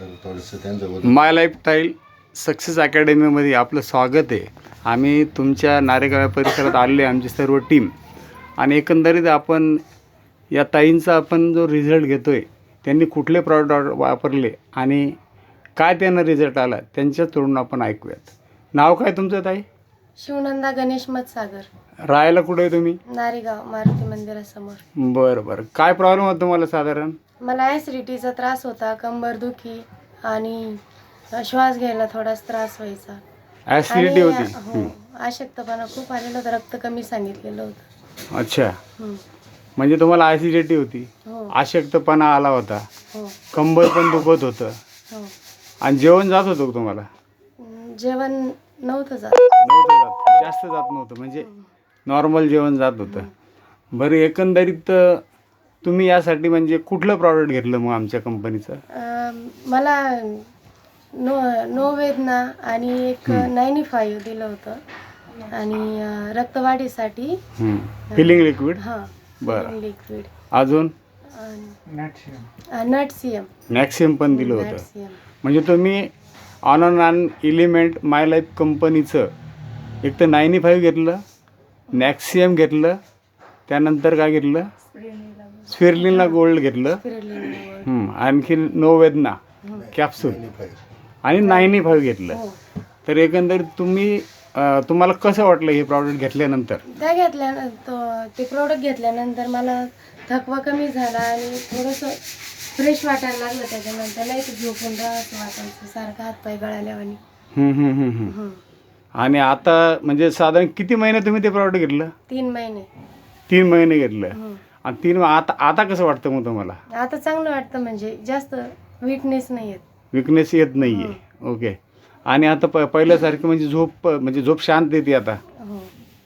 माय life त्यांचं माय lifestyle success अकॅडमीमध्ये आपलं स्वागत आहे. आम्ही तुमच्या नारेगाव परिसरात आलेले आमची सर्व टीम आणि एकंदरीत आपण या ताईंचा आपण जो रिझल्ट घेतो आहे त्यांनी कुठले प्रॉडक्ट वापरले आणि काय त्यांना रिझल्ट आला त्यांच्या तोडून आपण ऐकूयात. नाव काय तुमचं ताई? शिवनंदा गणेश मतसागर. राहायला कुठे आहे तुम्ही? नारेगाव मारुती मंदिरासमोर. बरं बरं. काय प्रॉब्लेम होता तुम्हाला साधारण? मला ॲसिडिटीचा त्रास होता कंबरदुखी आणि श्वास घ्यायला थोडाच त्रास व्हायचा. ॲसिडिटी होती. हो अशक्तपणा खूप आलेलं होतं रक्त कमी सांगितलेलं होतं. अच्छा. हं. म्हणजे तुम्हाला ॲसिडिटी होती. हो. अशक्तपणा आला होता. हो. कंबर पण दुखत होतं. हो. आणि जेवण जात होतं का तुम्हाला? अं, जेवण नव्हतं जात. नव्हतं जात. जास्त जात नव्हतं. म्हणजे नॉर्मल जेवण जात होतं. बरं एकंदरीत तुम्ही यासाठी म्हणजे कुठलं प्रॉडक्ट घेतलं मग आमच्या कंपनीचं अं, मला नो नो वेदना आणि एक नाईन्टी फाईव्ह दिलं होतं. आणि अं, रक्तवाढीसाठी फिलिंग लिक्विड हां बरं. लिक्विड अजून? नट सी एम पण दिलं नट होतं. सी एम म्हणजे तुम्ही on on on element my life कंपनीचं एक तर नाईन्टी फाईव्ह घेतलं नॅक्सियम घेतलं त्यानंतर काय घेतलं? स्विर्लिनला गोल्ड घेतलं. आणखी नो वेदना कॅप्सूल आणि नाईन्टी फाईव्ह घेतलं. हो. तर एकंदरीत तुम्ही तुम्हाला कसं वाटलं हे प्रॉडक्ट घेतल्यानंतर? त्या घेतल्यानंतर ते प्रोडक्ट घेतल्यानंतर मला थकवा कमी झाला आणि थोडंसं फ्रेश वाटायला लागलं त्याच्यानंतर. नाही झोपून राहावं वाटायचं सारखं हातपाय गळाल्यावानी. आणि आता म्हणजे साधारण किती महिने तुम्ही ते प्रॉडक्ट घेतलं? तीन महिने. तीन महिने घेतलं. आणि तीन आता आता कसं वाटतं मग तुम्हाला? आता चांगलं वाटतं म्हणजे जास्त विटनेस नाही येत. विकनेस येत नाही आहे ओके आणि आता प पहिल्यासारखं म्हणजे झोप म्हणजे झोप शांत येते आता. हो.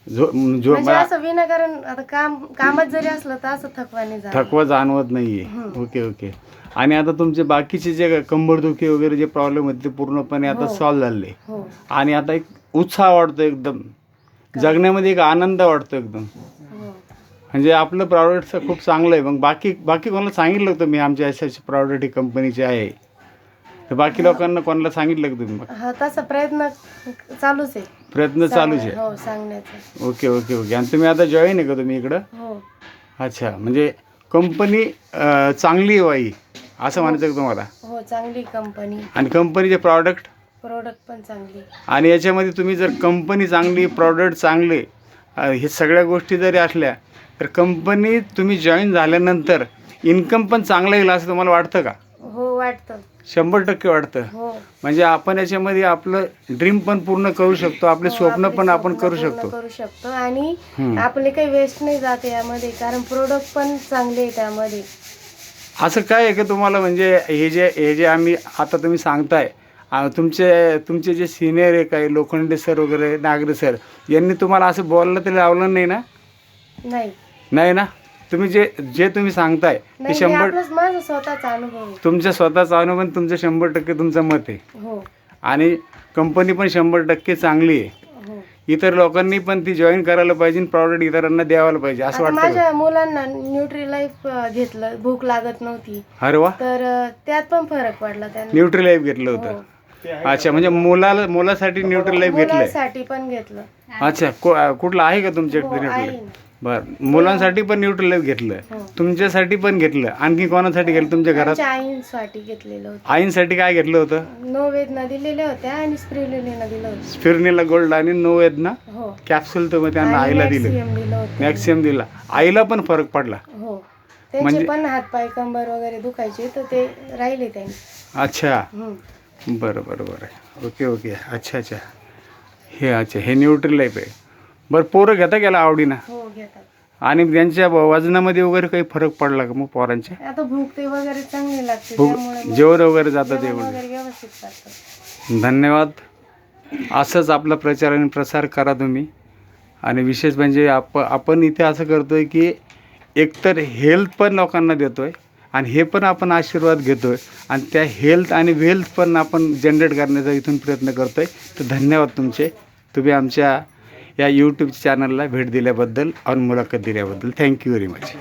झो म्हणजे असं विनाकारण आता काम कामात जरी असलं तर असं थकवा नाही झाला थकवा जाणवत नाही आहे ओके ओके. आणि आता तुमचे बाकीचे जे कंबरदुखी वगैरे जे प्रॉब्लेम होते ते पूर्णपणे आता हो. सॉल्व्ह झाले हो. आणि आता एक उत्साह वाटतो एकदम. जगण्यामध्ये एक आनंद वाटतो एकदम. हो. म्हणजे आपलं प्रॉडक्ट खूप चांगलं आहे. मग बाकी बाकी कोणाला सांगितलं होतं मी आमच्या अशा अशी प्रॉडक्ट ही कंपनीची आहे? तर बाकी लोकांना कोणाला सांगितलं का तुम्ही? हा तसा प्रयत्न चालूच आहे. प्रयत्न चालूच आहे? हो सांगण्याचा. Okay okay okay. आणि तुम्ही आता जॉईन आहे का तुम्ही इकडं? हो. अच्छा म्हणजे कंपनी चांगली बाई असं म्हणायचं का तुम्हाला? हो चांगली कंपनी आणि कंपनीचे प्रॉडक्ट प्रोडक्ट पण चांगली आणि याच्यामध्ये तुम्ही जर कंपनी चांगली प्रॉडक्ट चांगले अ, हे सगळ्या गोष्टी जरी असल्या तर कंपनी तुम्ही जॉईन झाल्यानंतर इन्कम पण चांगलं येईल असं तुम्हाला वाटतं का? हो वाटतं. शंभर टक्के वाटतं. हो. म्हणजे आपण याच्यामध्ये आपलं ड्रीम पण पूर्ण करू शकतो आपले हो, स्वप्न आपले पण आपण स्वप्न करू पूर्ण शकतो. करू शकतो. आणि हम्म. आपले काही वेस्ट नाही जाते यामध्ये कारण प्रोडक्ट पण चांगले आहे त्यामध्ये. असं काय आहे का तुम्हाला? म्हणजे हे जे हे जे आम्ही आता तुम्ही सांगताय आ, तुमचे तुमचे जे सिनियर आहे काही लोखंडे सर वगैरे नागरे सर यांनी तुम्हाला असं बोललं तरी लावलं नाही ना? नाही. नाही ना? तुम्ही जे जे तुम्ही सांगताय ते नाही हे शंभर आपलाच माझा स्वतःचा अनुभव आहे. तुमच्या स्वतःचा अनुभव तुमचं शंभर टक्के तुमचं मत आहे. हो. आणि कंपनी पण शंभर टक्के चांगली आहे. हो. इतर लोकांनी पण ती जॉईन करायला पाहिजे प्रॉडक्ट इतरांना द्यायला पाहिजे असं आता वाटतं का? माझ्या मुलांना न्यूट्री लाईफ घेतलं भूक लागत नव्हती. अरे वा. तर अं, त्यात पण फरक पडला त्यांना. न्यूट्री लाईफ घेतलं होतं. अच्छा म्हणजे मुलाला मुलासाठी न्यूट्री लाईफ घेतलंय. मुलांसाठी पण घेतलं. अच्छा कु- कुठलं आहे का तुमच्याकडे हो, न्यूट्री आहे बरं मुलांसाठी पण न्यूट्री लाईफ घेतलं. हो. तुमच्यासाठी पण घेतलं. आणखी कोणासाठी घेतलं? तुमच्या घरात? आमच्या आईंसाठी घेतलेलं होतं. आईंसाठी काय घेतलं होतं? नो वेदना दिलेल्या होत्या आणि स्प्रिलिना दिलं होतं. फिरणीला गोल्ड आणि नो ना हो. कॅप्सूल तर मग त्यांना आणि आईला दिलं. Nexium दिलं होतं. मॅक्सिमम दिला. आईला पण फरक पडला. हो. त्यांचे म्हणजे- पण हातपाय कंबर वगैरे दुखायचे तर ते राहिले त्यांनी. अच्छा. हम्म. बरं बरं बरं. Okay okay. अच्छा अच्छा. हे अच्छा. हे न्यूट्री लाईफ आहे बरं पोरं घेता गेला आवडीनं? हो घेतात. आणि त्यांच्या वजनामध्ये वगैरे काही फरक पडला का मग पोरांच्या? आता भूक ते वगैरे चांगली लागते भूक त्यामुळे मग जेवण वगैरे जातं ते जेवण वगैरे वगैरे व्यवस्थित करतात. धन्यवाद. असंच आपला प्रचार आणि प्रसार करा तुम्ही. आणि विशेष म्हणजे आप आपण इथे असं करतो आहे की एकतर हेल्थ पण लोकांना देतो आहे आणि हे पण आपण आशीर्वाद घेतो आहे आणि त्या हेल्थ आणि वेल्थ पण आपण जनरेट करण्याचा इथून प्रयत्न करतो आहे तर धन्यवाद तुमचे. तुम्ही आमच्या या यूट्यूब चॅनलला भेट दिल्याबद्दल आणि मुलाखत दिल्याबद्दल थँक्यू व्हेरी मच